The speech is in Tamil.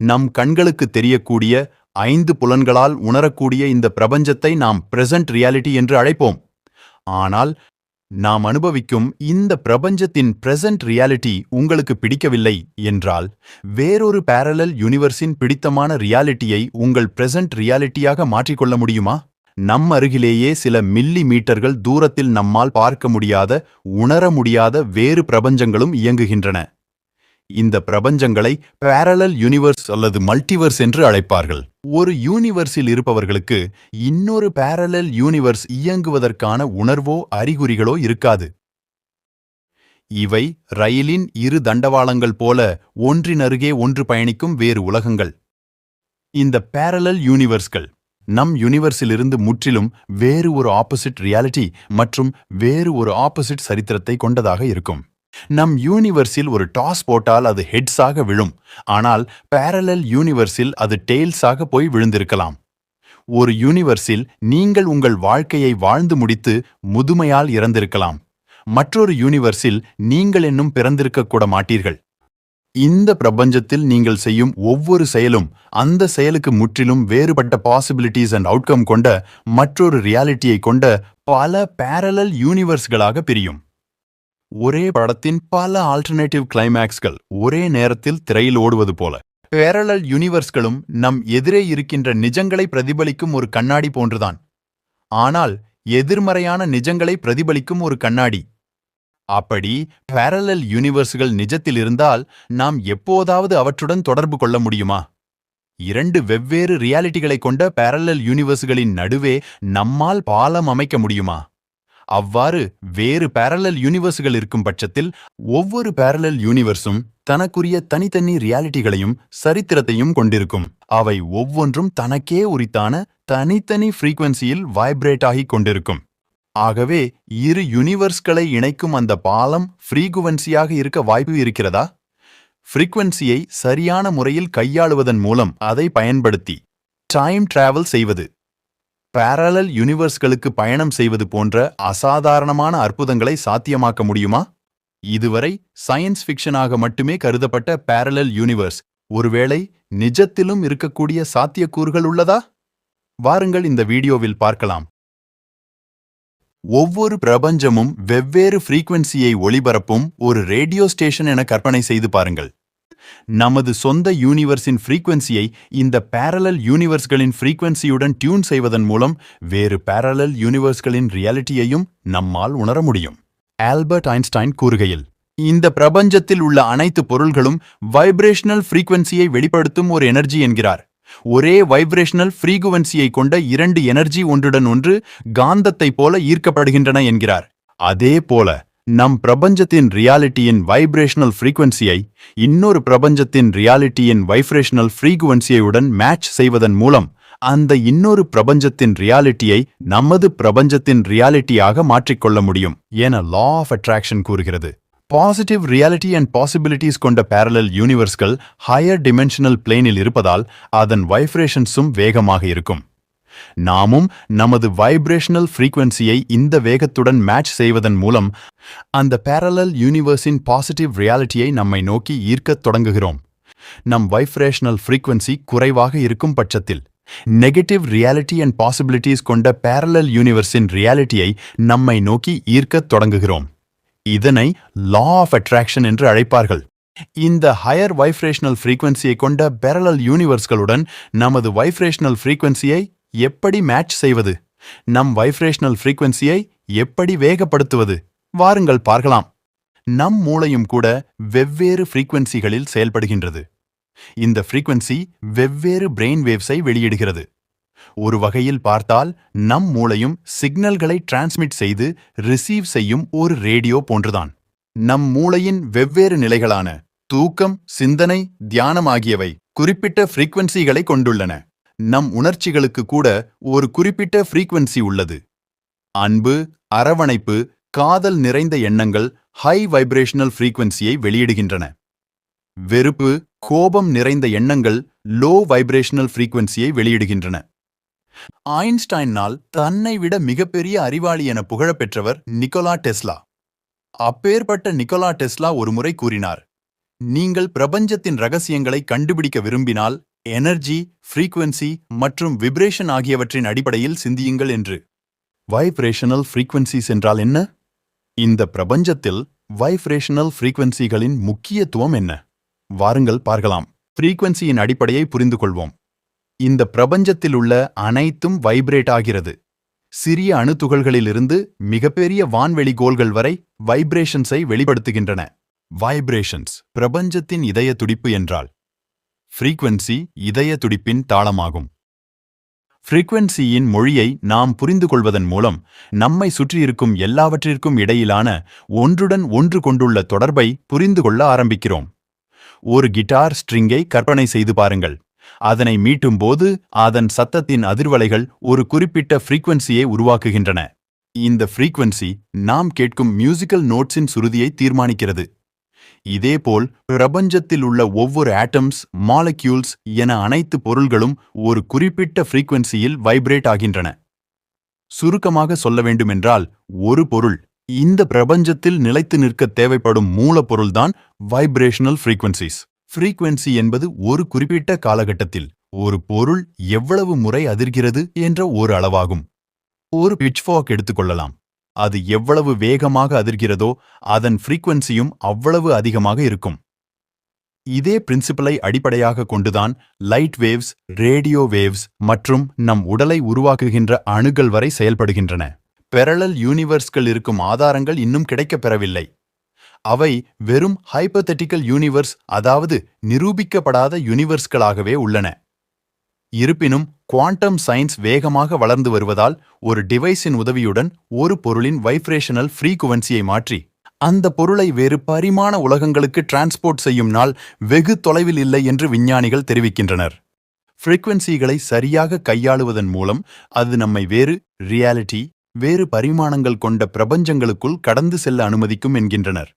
நம் கண்களுக்கு தெரியக்கூடிய ஐந்து புலன்களால் உணரக்கூடிய இந்த பிரபஞ்சத்தை நாம் பிரசன்ட் ரியாலிட்டி என்று அழைப்போம். ஆனால் நாம் அனுபவிக்கும் இந்த பிரபஞ்சத்தின் பிரசன்ட் ரியாலிட்டி உங்களுக்கு பிடிக்கவில்லை என்றால் வேறொரு பேரலல் யூனிவர்ஸின் பிடித்தமான ரியாலிட்டியை உங்கள் பிரசன்ட் ரியாலிட்டியாக மாற்றிக்கொள்ள முடியுமா? நம் அருகிலேயே சில மில்லி மீட்டர்கள் தூரத்தில் நம்மால் பார்க்க முடியாத உணர முடியாத வேறு பிரபஞ்சங்களும் இயங்குகின்றன. இந்த பிரபஞ்சங்களை பேரலல் யூனிவர்ஸ் அல்லது மல்டிவர்ஸ் என்று அழைப்பார்கள். ஒரு யூனிவர்ஸில் இருப்பவர்களுக்கு இன்னொரு பேரலல் யூனிவர்ஸ் இயங்குவதற்கான உணர்வோ அறிகுறிகளோ இருக்காது. இவை ரயிலின் இரு தண்டவாளங்கள் போல ஒன்றினருகே ஒன்று பயணிக்கும் வேறு உலகங்கள். இந்த பேரலல் யூனிவர்ஸ்கள் நம் யூனிவர்ஸிலிருந்து முற்றிலும் வேறு ஒரு ஆப்போசிட் ரியாலிட்டி மற்றும் வேறு ஒரு ஆப்போசிட் சரித்திரத்தை கொண்டதாக இருக்கும். நம் யூனிவர்ஸில் ஒரு டாஸ் போட்டால் அது ஹெட்ஸாக விழும். ஆனால் பேரலல் யூனிவர்ஸில் அது டெய்ல்ஸாக போய் விழுந்திருக்கலாம். ஒரு யூனிவர்ஸில் நீங்கள் உங்கள் வாழ்க்கையை வாழ்ந்து முடித்து முதுமையால் இறந்திருக்கலாம். மற்றொரு யூனிவர்ஸில் நீங்கள் என்னும் பிறந்திருக்க கூட மாட்டீர்கள். இந்த பிரபஞ்சத்தில் நீங்கள் செய்யும் ஒவ்வொரு செயலும் அந்த செயலுக்கு முற்றிலும் வேறுபட்ட பாசிபிலிட்டிஸ் அண்ட் அவுட்கம் கொண்ட மற்றொரு ரியாலிட்டியை கொண்ட பல பேரலல் யூனிவர்ஸ்களாக பிரியும். ஒரே படத்தின் பல ஆல்டர்னேட்டிவ் கிளைமேக்ஸ்கள் ஒரே நேரத்தில் திரையில் ஓடுவது போல. பேரலல் யூனிவர்ஸ்களும் நம் எதிரே இருக்கின்ற நிஜங்களை பிரதிபலிக்கும் ஒரு கண்ணாடி போன்றுதான். ஆனால் எதிர்மறையான நிஜங்களை பிரதிபலிக்கும் ஒரு கண்ணாடி. அப்படி பேரலல் யூனிவர்ஸ்கள் நிஜத்தில் இருந்தால் நாம் எப்போதாவது அவற்றுடன் தொடர்பு கொள்ள முடியுமா? இரண்டு வெவ்வேறு ரியாலிட்டிகளை கொண்ட பேரலல் யூனிவர்ஸ்களின் நடுவே நம்மால் பாலம் அமைக்க முடியுமா? அவ்வாறு வேறு பேரலல் யூனிவர்ஸ்கள் இருக்கும் பட்சத்தில் ஒவ்வொரு பேரலல் யூனிவர்ஸும் தனக்குரிய தனித்தனி ரியாலிட்டிகளையும் சரித்திரத்தையும் கொண்டிருக்கும். அவை ஒவ்வொன்றும் தனக்கே உரித்தான தனித்தனி ஃப்ரீக்வன்சியில் வைப்ரேட் ஆகி கொண்டிருக்கும். ஆகவே இரு யூனிவர்ஸ்களை இணைக்கும் அந்த பாலம் ஃப்ரீகுவன்சியாக இருக்க வாய்ப்பு இருக்கிறதா? ஃப்ரீக்வன்சியை சரியான முறையில் கையாளுவதன் மூலம் அதை பயன்படுத்தி டைம் டிராவல் செய்வது. பேரலல் யூனிவர்ஸ்களுக்கு பயணம் செய்வது போன்ற அசாதாரணமான அற்புதங்களை சாத்தியமாக்க முடியுமா? இதுவரை சயின்ஸ் ஃபிக்ஷனாக மட்டுமே கருதப்பட்ட பேரலல் யூனிவர்ஸ் ஒருவேளை நிஜத்திலும் இருக்கக்கூடிய சாத்தியக்கூறுகள் உள்ளதா? வாருங்கள் இந்த வீடியோவில் பார்க்கலாம். ஒவ்வொரு பிரபஞ்சமும் வெவ்வேறு ஃப்ரீக்வன்சியை ஒளிபரப்பும் ஒரு ரேடியோ ஸ்டேஷன் என கற்பனை செய்து பாருங்கள். நமது சொந்த யூனிவர்ஸின் ஃப்ரீக்வன்சியை இந்த பேரலல் யூனிவர்ஸ்களின் ஃப்ரீக்வன்சியுடன் டியூன் செய்வதன் மூலம் வேறு பேரலல் யூனிவர்ஸ்களின் ரியாலிட்டியையும் நம்மால் உணர முடியும். ஆல்பர்ட் ஐன்ஸ்டைன் கூறுகையில் இந்த பிரபஞ்சத்தில் உள்ள அனைத்து பொருள்களும் வைப்ரேஷனல் ஃப்ரீக்வன்சியை வெளிப்படுத்தும் ஒரு எனர்ஜி என்கிறார். ஒரே வைப்ரேஷனல் ஃப்ரீகுவன்சியை கொண்ட இரண்டு எனர்ஜி ஒன்றுடன் ஒன்று காந்தத்தைப் போல ஈர்க்கப்படுகின்றன என்கிறார். அதே போல நம் பிரபஞ்சத்தின் ரியாலிட்டியின் வைப்ரேஷனல் ஃப்ரீக்வன்சியை இன்னொரு பிரபஞ்சத்தின் ரியாலிட்டியின் வைப்ரேஷனல் ஃப்ரீகுவன்சியுடன் மேட்ச் செய்வதன் மூலம் அந்த இன்னொரு பிரபஞ்சத்தின் ரியாலிட்டியை நமது பிரபஞ்சத்தின் ரியாலிட்டியாக மாற்றிக்கொள்ள முடியும் என லா ஆஃப் அட்ராக்ஷன் கூறுகிறது. பாசிட்டிவ் ரியாலிட்டி அண்ட் பாசிபிலிட்டிஸ் கொண்ட பேரலல் யூனிவர்ஸ்கள் ஹையர் டிமென்ஷனல் பிளேனில் இருப்பதால் அதன் வைப்ரேஷன்ஸும் வேகமாக இருக்கும். நாமும் நமது வைப்ரேஷனல் ஃப்ரீக்வன்சியை இந்த வேகத்துடன் மேட்ச் செய்வதன் மூலம் அந்த பேரலல் யூனிவர்ஸின் பாசிட்டிவ் ரியாலிட்டியை நம்மை நோக்கி ஈர்க்கத் தொடங்குகிறோம். நம் வைப்ரேஷனல் ஃப்ரீக்வன்சி குறைவாக இருக்கும் பட்சத்தில் நெகட்டிவ் ரியாலிட்டி அண்ட் பாசிபிலிட்டிஸ் கொண்ட பேரலல் யூனிவர்ஸின் ரியாலிட்டியை நம்மை நோக்கி ஈர்க்கத் தொடங்குகிறோம். இதனை லா ஆஃப் அட்ராக்ஷன் என்று அழைப்பார்கள். இந்த ஹையர் வைப்ரேஷனல் ஃப்ரீக்வன்சியை கொண்ட பேரலல் யூனிவர்ஸ்களுடன் நமது வைப்ரேஷனல் ஃப்ரீக்வன்சியை எப்படி மேட்ச் செய்வது? நம் வைப்ரேஷனல் ஃப்ரீக்வன்சியை எப்படி வேகப்படுத்துவது? வாருங்கள் பார்க்கலாம். நம் மூளையும் கூட வெவ்வேறு ஃப்ரீக்வன்சிகளில் செயல்படுகின்றது. இந்த ஃப்ரீக்வன்சி வெவ்வேறு பிரெயின் வேவ்ஸை வெளியிடுகிறது. ஒரு வகையில் பார்த்தால் நம் மூளையும் சிக்னல்களை டிரான்ஸ்மிட் செய்து ரிசீவ் செய்யும் ஒரு ரேடியோ போன்றுதான். நம் மூளையின் வெவ்வேறு நிலைகளான தூக்கம் சிந்தனை தியானம் ஆகியவை குறிப்பிட்ட ஃப்ரீக்வன்சிகளை கொண்டுள்ளன. நம் உணர்ச்சிகளுக்கு கூட ஒரு குறிப்பிட்ட ஃப்ரீக்வன்சி உள்ளது. அன்பு அரவணைப்பு காதல் நிறைந்த எண்ணங்கள் ஹை வைப்ரேஷனல் ஃப்ரீக்வன்சியை வெளியிடுகின்றன. வெறுப்பு கோபம் நிறைந்த எண்ணங்கள் லோ வைப்ரேஷனல் ஃப்ரீக்வன்சியை வெளியிடுகின்றன. ஐன்ஸ்டைனால் தன்னை விட மிகப்பெரிய அறிவாளி என புகழப்பெற்றவர் நிக்கோலா டெஸ்லா. அப்பேற்பட்ட நிக்கோலா டெஸ்லா ஒருமுறை கூறினார் நீங்கள் பிரபஞ்சத்தின் ரகசியங்களை கண்டுபிடிக்க விரும்பினால் எனர்ஜி ஃப்ரீக்வன்சி மற்றும் விப்ரேஷன் ஆகியவற்றின் அடிப்படையில் சிந்தியுங்கள் என்று. வைப்ரேஷனல் ஃப்ரீக்வன்சிஸ் என்றால் என்ன? இந்த பிரபஞ்சத்தில் வைப்ரேஷனல் ஃப்ரீக்வன்சிகளின் முக்கியத்துவம் என்ன? வாருங்கள் பார்க்கலாம். ஃப்ரீக்வன்சியின் அடிப்படையை புரிந்து கொள்வோம் இந்த பிரபஞ்சத்தில் உள்ள அனைத்தும் வைப்ரேட் ஆகிறது. சிறிய அணுத்துகள்களிலிருந்து மிகப்பெரிய வான்வெளி கோள்கள் வரை வைப்ரேஷன்ஸை வெளிப்படுத்துகின்றன. வைப்ரேஷன்ஸ் பிரபஞ்சத்தின் இதய துடிப்பு என்றால். ஃப்ரீக்வன்சி இதய துடிப்பின் தாளமாகும். ஃப்ரீக்வன்சியின் மொழியை நாம் புரிந்து கொள்வதன் மூலம் நம்மை சுற்றியிருக்கும் எல்லாவற்றிற்கும் இடையிலான ஒன்றுடன் ஒன்று கொண்டுள்ள தொடர்பை புரிந்து கொள்ள ஆரம்பிக்கிறோம். ஒரு கிட்டார் ஸ்ட்ரிங்கை கற்பனை செய்து பாருங்கள். அதனை மீட்டும்போது அதன் சத்தத்தின் அதிர்வலைகள் ஒரு குறிப்பிட்ட ஃப்ரீக்வன்சியை உருவாக்குகின்றன. இந்த ஃப்ரீக்வன்சி நாம் கேட்கும் மியூசிக்கல் நோட்ஸின் சுருதியை தீர்மானிக்கிறது. இதேபோல் பிரபஞ்சத்தில் உள்ள ஒவ்வொரு ஆட்டம்ஸ் மாலக்யூல்ஸ் என அனைத்து பொருள்களும் ஒரு குறிப்பிட்ட ஃப்ரீக்வன்சியில் வைப்ரேட் ஆகின்றன. சுருக்கமாக சொல்ல வேண்டுமென்றால் ஒரு பொருள் இந்த பிரபஞ்சத்தில் நிலைத்து நிற்க தேவைப்படும் மூலப்பொருள்தான் வைப்ரேஷனல் ஃப்ரீக்வன்சிஸ். ஃப்ரீக்வன்சி என்பது ஒரு குறிப்பிட்ட காலகட்டத்தில் ஒரு பொருள் எவ்வளவு முறை அதிர்கிறது என்ற ஒரு அளவாகும். ஒரு பிட்ச்ஃபாக் எடுத்துக்கொள்ளலாம் அது எவ்வளவு வேகமாக அதிர்கிறதோ அதன் ஃப்ரீக்வன்சியும் அவ்வளவு அதிகமாக இருக்கும். இதே பிரின்சிபலை அடிப்படையாக கொண்டுதான் லைட் வேவ்ஸ் ரேடியோ வேவ்ஸ் மற்றும் நம் உடலை உருவாக்குகின்ற அணுகள் வரை செயல்படுகின்றன. பெரலல் யூனிவர்ஸ்கள் இருக்கும் ஆதாரங்கள் இன்னும் கிடைக்கப் பெறவில்லை அவை வெறும் ஹைப்பத்தட்டிக்கல் யூனிவர்ஸ் அதாவது நிரூபிக்கப்படாத யூனிவர்ஸ்களாகவே உள்ளன. இருப்பினும் குவாண்டம் சயின்ஸ் வேகமாக வளர்ந்து வருவதால் ஒரு டிவைஸின் உதவியுடன் ஒரு பொருளின் வைப்ரேஷனல் ஃப்ரீக்குவன்சியை மாற்றி அந்த பொருளை வேறு பரிமாண உலகங்களுக்கு டிரான்ஸ்போர்ட் செய்யும் நாள் வெகு தொலைவில் இல்லை என்று விஞ்ஞானிகள் தெரிவிக்கின்றனர். ஃப்ரீக்வன்சிகளை சரியாக கையாளுவதன் மூலம் அது நம்மை வேறு ரியாலிட்டி வேறு பரிமாணங்கள் கொண்ட பிரபஞ்சங்களுக்குள் கடந்து செல்ல அனுமதிக்கும் என்கின்றனர்.